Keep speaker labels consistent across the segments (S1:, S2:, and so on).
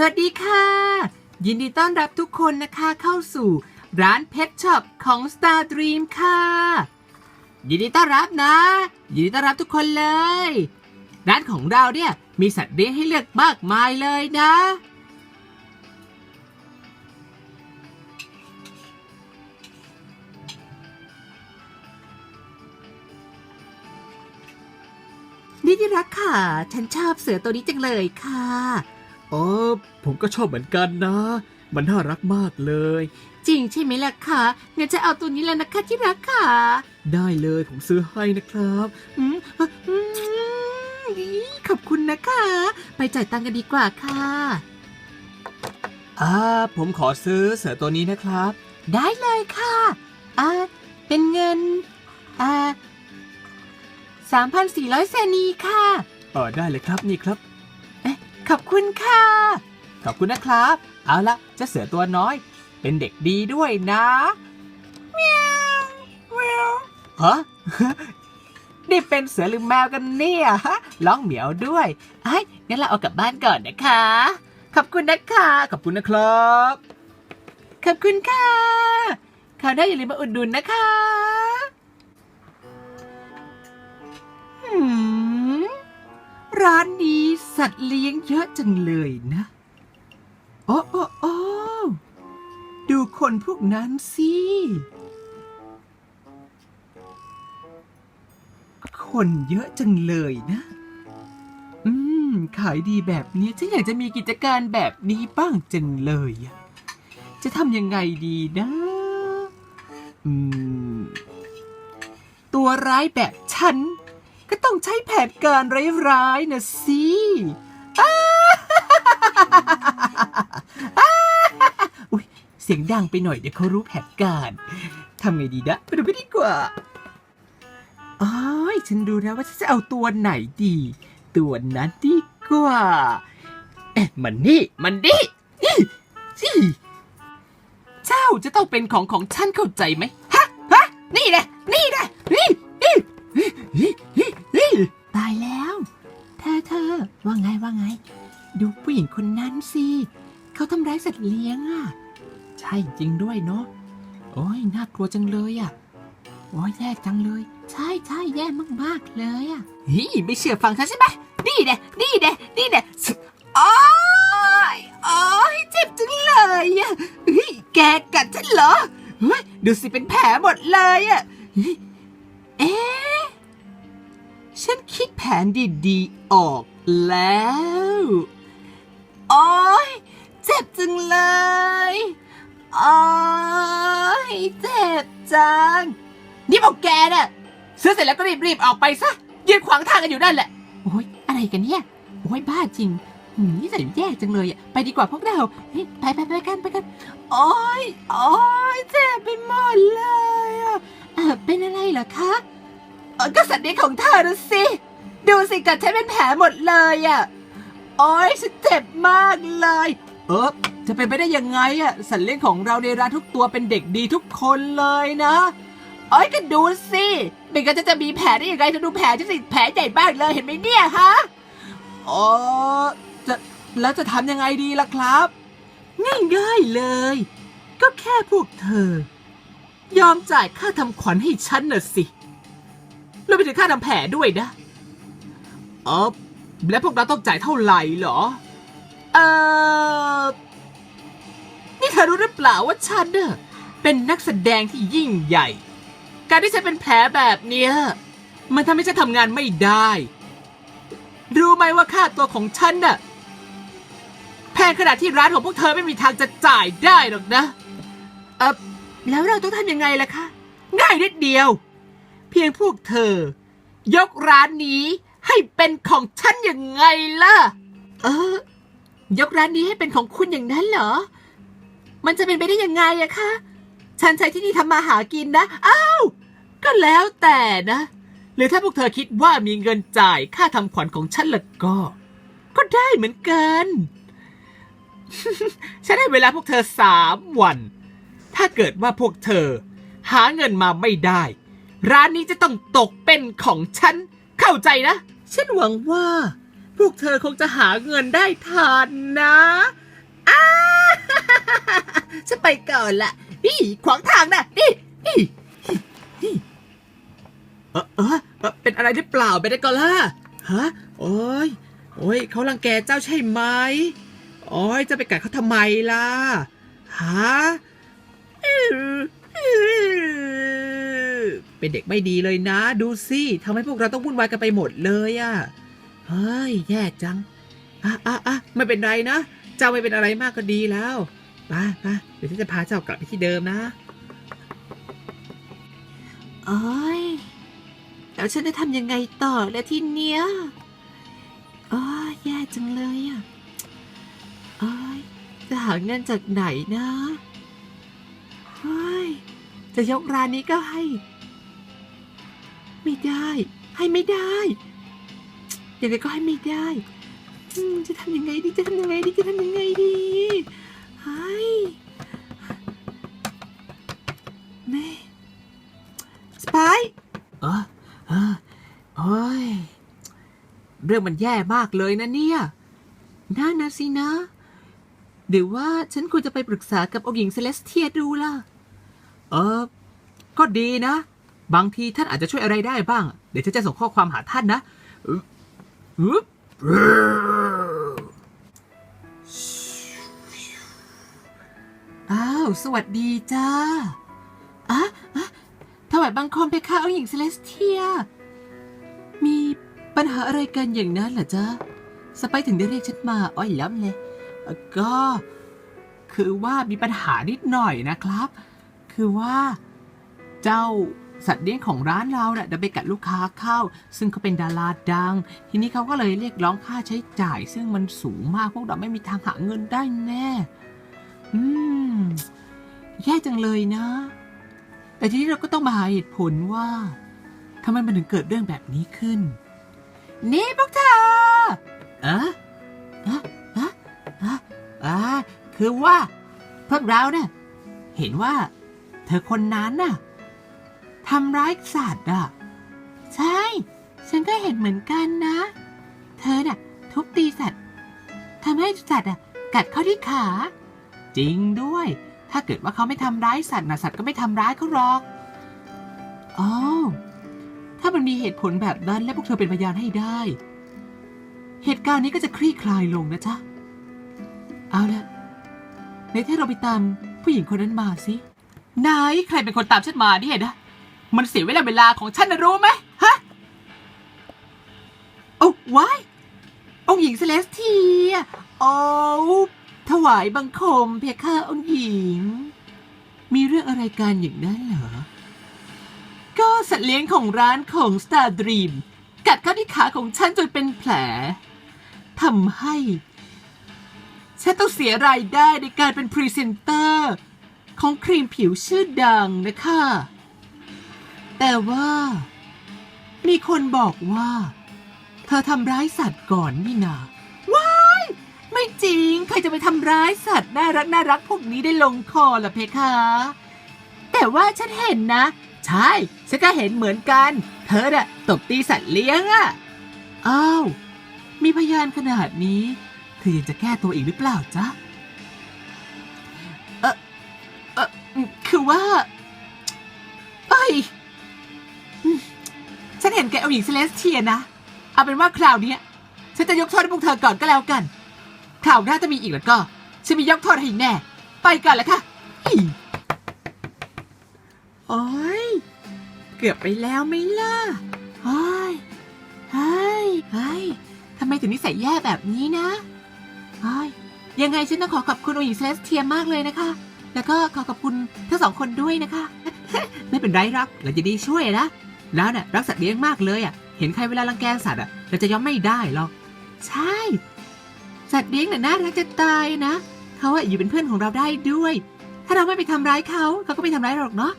S1: สวัสดีค่ะ ยินดีต้อนรับทุกคนนะคะเข้าสู่ร้านเพชรช็อปของ Star Dream ค่ะ ยินดีต้อนรับนะ ยินดีต้อนรับทุกคนเลย ร้านของเราเนี่ยมีสัตว์เลี้ยงให้เลือกมากมายเลยนะ นี่ที่รักค่ะ ฉันชอบเสือตัวนี้จังเลยค่ะ
S2: ออผมก็ชอบเหมือนกันนะ มันน่ารักมากเลย
S1: จริงใช่ไหมล่ะคะงั้นจะเอาตัวนี้แล้วนะคะที่รักค่ะ
S2: ได้เลยผมซื้อให้นะครับ
S1: อืมอืมดีขอบคุณนะคะ ไปจ่ายตังค์กันดีกว่าค่ะ
S2: อ่าผมขอซื้อเสือตัวนี้นะครับ
S1: ได้เลยค่ะอ่าเป็นเงินอ่าสามพันสี่ร้อยเซนีค่ะ
S2: เออได้เลยครับนี่ครับ
S1: ขอบคุณค่ะ
S2: ขอบคุณนะครับ เอาละเจ้าเสือตัวน้อย เป็นเด็กดีด้วยนะเมียวเมียวฮะนี่เป็นเสือหรือแมวกันเนี่ยฮะร้องเหมียวด้วยไอ้ยงั้นเราเอากลับบ้านก่อนนะคะ
S1: ขอบคุณนะคะ
S2: ขอบคุณนะครับ
S1: ขอบคุณค่ะคราวหน้าอย่าลืมมาอุดหนุนนะคะหืม ร้านนี้สัตว์เลี้ยงเยอะจังเลยนะ โอ้โอ้โอ้ดูคนพวกนั้นสิ คนเยอะจังเลยนะ อืม ขายดีแบบนี้ฉันอยากจะมีกิจการแบบนี้บ้างจังเลยอะจะทำยังไงดีนะ อืม ตัวร้ายแบบฉัน ก็ต้องใช้แผนการร้ายๆนะสิอ้าอุ๊ยเสียงดังไปหน่อยเดี๋ยวเขารู้แผนการทำไงดีนะไปดูกันดีกว่าอ้อยฉันดูแล้วว่าฉันจะเอาตัวไหนดี ตัวนั้นดีกว่าเอ๊ะมันนี่มันนี่นี่สิเจ้าจะต้องเป็นของของฉันเข้าใจไหมฮะฮะนี่แหละนี่แหละนี่นี่ายแล้ว เธอเธอว่าไงว่าไง ดูผู้หญิงคนนั้นสิเขาทำร้ายสัตว์เลี้ยงอะ ใช่จริงด้วยเนาะโอ้ยน่ากลัวจังเลยอะโอ้ยแย่จังเลย ใช่ใช่แย่มากๆเลยอะฮีไม่เชื่อฟังฉันใช่ไหมนี่เด้นี่เด้นี่เด้โอ้ยโอ้ยเจ็บจังเลยอะเฮ้ยแกกัดฉันเหรอเฮ้ยดูสิเป็นแผลหมดเลยอะเฮ้ยเอ๊ะ ฉันคิดแผนดีๆออกแล้ว โอ้ยเจ็บจังเลย โอ้ยเจ็บจัง นี่พวกแกน่ะซื้อเสร็จแล้วก็รีบๆออกไปซะ ยืนขวางทางกันอยู่นั่นแหละ โอ้ยอะไรกันเนี่ย โอ้ยบ้าจริงนี่ใส่แย่จังเลยอะ ไปดีกว่าพวกเราไปไปไปกันไปกัน โอ้ยโอ้ยเจ็บไปหมดเลยอะเป็นอะไรเหรอคะ เออก็สัตว์เลี้ยงของเธอดูสิ ดูสิกัดฉันเป็นแผลหมดเลยอะ โอ้ยฉันเจ็บมากเลย เออจะเป็นไปได้ยังไงอะสัตว์เลี้ยงของเราในร้านทุกตัวเป็นเด็กดีทุกคนเลยนะโอ้ยก็ดูสิไม่งั้นจะจะมีแผลได้ยังไงจะดูแผลจะสิแผลใหญ่มากเลยเห็นไหมเนี่ยฮะอ๋อจะแล้วจะทำยังไงดีล่ะครับ ง่ายๆเลย ก็แค่พวกเธอ ยอมจ่ายค่าทำขวัญให้ฉันน่ะสิ แล้วไปถึงค่าทำแผลด้วยนะอ๋อและพวกเราต้องจ่ายเท่าไหร่เหรอ เออนี่เธอรู้หรือเปล่าว่าฉันเน่ะเป็นนักแสดงที่ยิ่งใหญ่ การที่ฉันเป็นแผลแบบเนี้ยมันทำให้ฉันทำงานไม่ได้ รู้ไหมว่าค่าตัวของฉันน่ะแพงขนาดที่ร้านของพวกเธอไม่มีทางจะจ่ายได้หรอกนะ เออแล้วเราต้องทำยังไงล่ะคะ ง่ายนิดเดียว เพียงพวกเธอ ยกร้านนี้ให้เป็นของฉันยังไงล่ะ เออ ยกร้านนี้ให้เป็นของคุณอย่างนั้นเหรอ มันจะเป็นไปได้ยังไงอะคะ ฉันใช้ที่นี่ทำมาหากินนะ อ้าว ก็แล้วแต่นะ หรือถ้าพวกเธอคิดว่ามีเงินจ่ายค่าทำขวัญของฉันละก็ ก็ได้เหมือนกัน ฉันให้เวลาพวกเธอสามวัน ถ้าเกิดว่าพวกเธอ หาเงินมาไม่ได้ ร้านนี้จะต้องตกเป็นของฉัน เข้าใจนะ ฉันหวังว่า พวกเธอคงจะหาเงินได้ทันนะอ้าฉันไปก่อนละนี่ขวางทางนะนี่นี่นี่เออเออเออเป็นอะไรหรือเปล่าเบเดกอล่าฮะโอ้ยโอ้ยเขารังแกเจ้าใช่ไหมโอ้ยจะไปกัดเขาทำไมล่ะฮะ เป็นเด็กไม่ดีเลยนะ ดูสิทำให้พวกเราต้องวุ่นวายกันไปหมดเลยอะเฮ้ยแย่จังอะอะอะไม่เป็นไรนะ เจ้าไม่เป็นอะไรมากก็ดีแล้วไปไปเดี๋ยวฉันจะพาเจ้ากลับไปที่เดิมนะโอ้ยแล้วฉันจะทำยังไงต่อแล้วที่เนี้ยโอ้ยแย่จังเลยอะโอ้ยจะหาเงินจากไหนนะเฮ้ยจะยกร้านนี้ก็ให้ ไม่ได้ ให้ไม่ได้ยังไงก็ให้ไม่ได้จะทำยังไงดีจะทำยังไงดีจะทำยังไงดีเฮ้แม่สไปเออเออโอ้ยเรื่องมันแย่มากเลยนะเนี่ยน่านะสินะหรือว่าฉันควรจะไปปรึกษากับองค์หญิงเซเลสเทียดูล่ะ เออ ก็ดีนะ บางทีท่านอาจจะช่วยอะไรได้บ้าง เดี๋ยวฉันจะส่งข้อความหาท่านนะอึ๊บอ้าว สวัสดีจ้าอะอะถวายบังคมเพคะเอาหญิงเซเลสเทีย มีปัญหาอะไรกันอย่างนั้นเหรอจ๊ะสไปถึงได้เรียกฉันมา อ้อยล้ำเลย ก็ คือว่ามีปัญหานิดหน่อยนะครับ คือว่าเจ้า สัตว์เลี้ยงของร้านเราเนะ่ะดันไปกัดลูกค้าเข้า ซึ่งเขาเป็นดาราดัง ทีนี้เขาก็เลยเรียกร้องค่าใช้จ่าย ซึ่งมันสูงมากพวกเราไม่มีทางหาเงินได้แน่ อืม แย่จังเลยนะ แต่ทีนี้เราก็ต้องมาหาเหตุผลว่าทำไมมันถึงเกิดเรื่องแบบนี้ขึ้น นี่พวกเธออะอะอะอะอะคือว่าพวกเราเนี่ยเห็นว่า เธอคนนั้นน่ะ ทำร้ายสัตว์อะ ใช่ ฉันก็เห็นเหมือนกันนะ เธอน่ะ ทุบตีสัตว์ทำให้สัตว์อะ กัดเข้าที่ขา จริงด้วย ถ้าเกิดว่าเขาไม่ทำร้ายสัตว์นะสัตว์ก็ไม่ทำร้ายเขาหรอกอ๋อถ้ามันมีเหตุผลแบบนั้นและพวกเธอเป็นพยานให้ได้ เหตุการณ์นี้ก็จะคลี่คลายลงนะจ๊ะ เอาละในที่เราไปตามผู้หญิงคนนั้นมาสิ นายใครเป็นคนตามฉันมาเนี่ยนะ มันเสียเวลาเวลาของฉันนะรู้ไหมฮะโอ้วายองค์หญิงเซเลสเทียโอ้ถวายบังคมเพคะองค์หญิง มีเรื่องอะไรกันอย่างนั้นเหรอ ก็สัตว์เลี้ยงของร้านของ Star Dream กัดเข้าที่ขาของฉันจนเป็นแผลทำให้ ฉันต้องเสียรายได้ในการเป็นพรีเซนเตอร์ ของครีมผิวชื่อดังนะคะ แต่ว่า มีคนบอกว่า เธอทำร้ายสัตว์ก่อนนี่นาว้าย ไม่จริง ใครจะไปทำร้ายสัตว์น่ารักน่ารักพวกนี้ได้ลงคอล่ะเพคะ แต่ว่าฉันเห็นนะ ใช่ ฉันก็เห็นเหมือนกัน เธอน่ะตบตีสัตว์เลี้ยงอะอ้าว มีพยานขนาดนี้ เธอยังจะแก้ตัวอีกหรือเปล่าจ๊ะเออเออคือว่า เอ้ย ฉันเห็นแกเอาหญิงเซเลสเทียนะ เอาเป็นว่าคราวนี้ฉันจะยกโทษให้พวกเธอก่อนก็แล้วกัน คราวหน้าจะมีอีกแล้วก็ ฉันมียกโทษให้แน่ ไปก่อนแล้วค่ะโอ้ยเกือบไปแล้วไหม่ล่ะโอ้ยเฮ้ยเฮ้ยทำไมถึงนิสัยแย่แบบนี้นะโอ้ยยังไงฉันต้องขอขอบคุณองค์หญิงเซเลสเทียมากเลยนะคะ แล้วก็ขอขอบคุณทั้งสองคนด้วยนะคะ ไม่เป็นไรหรักเราจะดีช่วยนะ แล้วเนี่ยรักสัตว์เลี้ยงมากเลยอะ เห็นใครเวลารังแกสัตว์อะเราจะยอมไม่ได้หรอก ใช่ สัตว์เลี้ยงน่ะน่ารักจะตายนะ เขาอะอยู่เป็นเพื่อนของเราได้ด้วย ถ้าเราไม่ไปทำร้ายเขาเขาก็ไม่ทำร้ายเราหรอกเนาะ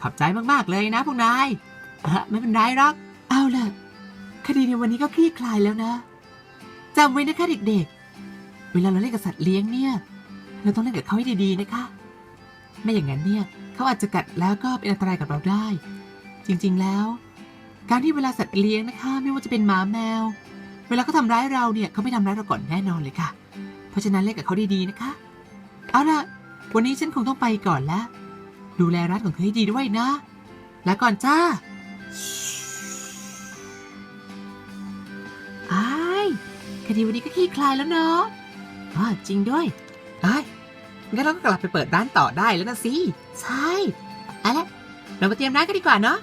S1: ขอบใจมากๆเลยนะพวกนายไม่เป็นไรหรอก เอาล่ะ คดีในวันนี้ก็คลี่คลายแล้วนะจำไว้นะคะเด็กๆ เวลาเราเล่นกับสัตว์เลี้ยงเนี่ย เราต้องเล่นกับเขาให้ดีๆนะคะ ไม่อย่างนั้นเนี่ยเขาอาจจะกัดแล้วก็เป็นอันตรายกับเราได้ จริงๆแล้ว การที่เวลาสัตว์เลี้ยงนะคะ ไม่ว่าจะเป็นหมาแมว เวลาเขาทำร้ายเราเนี่ยเขาไม่ทำร้ายเราก่อนแน่นอนเลยค่ะ เพราะฉะนั้นเล่นกับเขาดีๆนะคะ เอาล่ะ วันนี้ฉันคงต้องไปก่อนละดูแลร้านของเธอให้ดีด้วยนะ แลาก่อนจ้าไอ้คดีวันนี้ก็คลี่คลายแล้วเนาะอ๋อจริงด้วย
S2: ไอ้ งั้นเราก็กลับไปเปิดร้านต่อได้แล้วนะสิ
S1: ใช่เอาละเรามาเตรียมร้านกันดีกว่าเนาะ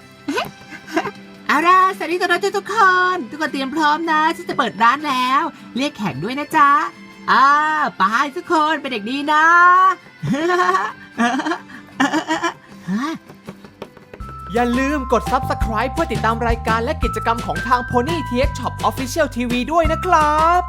S1: เอาล่ะสวัสดีต้อนรับทุกคนทุกคนเตรียมพร้อมนะฉันจะเปิดร้านแล้ว เรียกแขกด้วยนะจ๊ะอ่าไปทุกคนเป็นเด็กดีนะ
S3: อย่าลืมกด Subscribe เพื่อติดตามรายการและกิจกรรมของทาง Pony TH Shop Official TV ด้วยนะครับ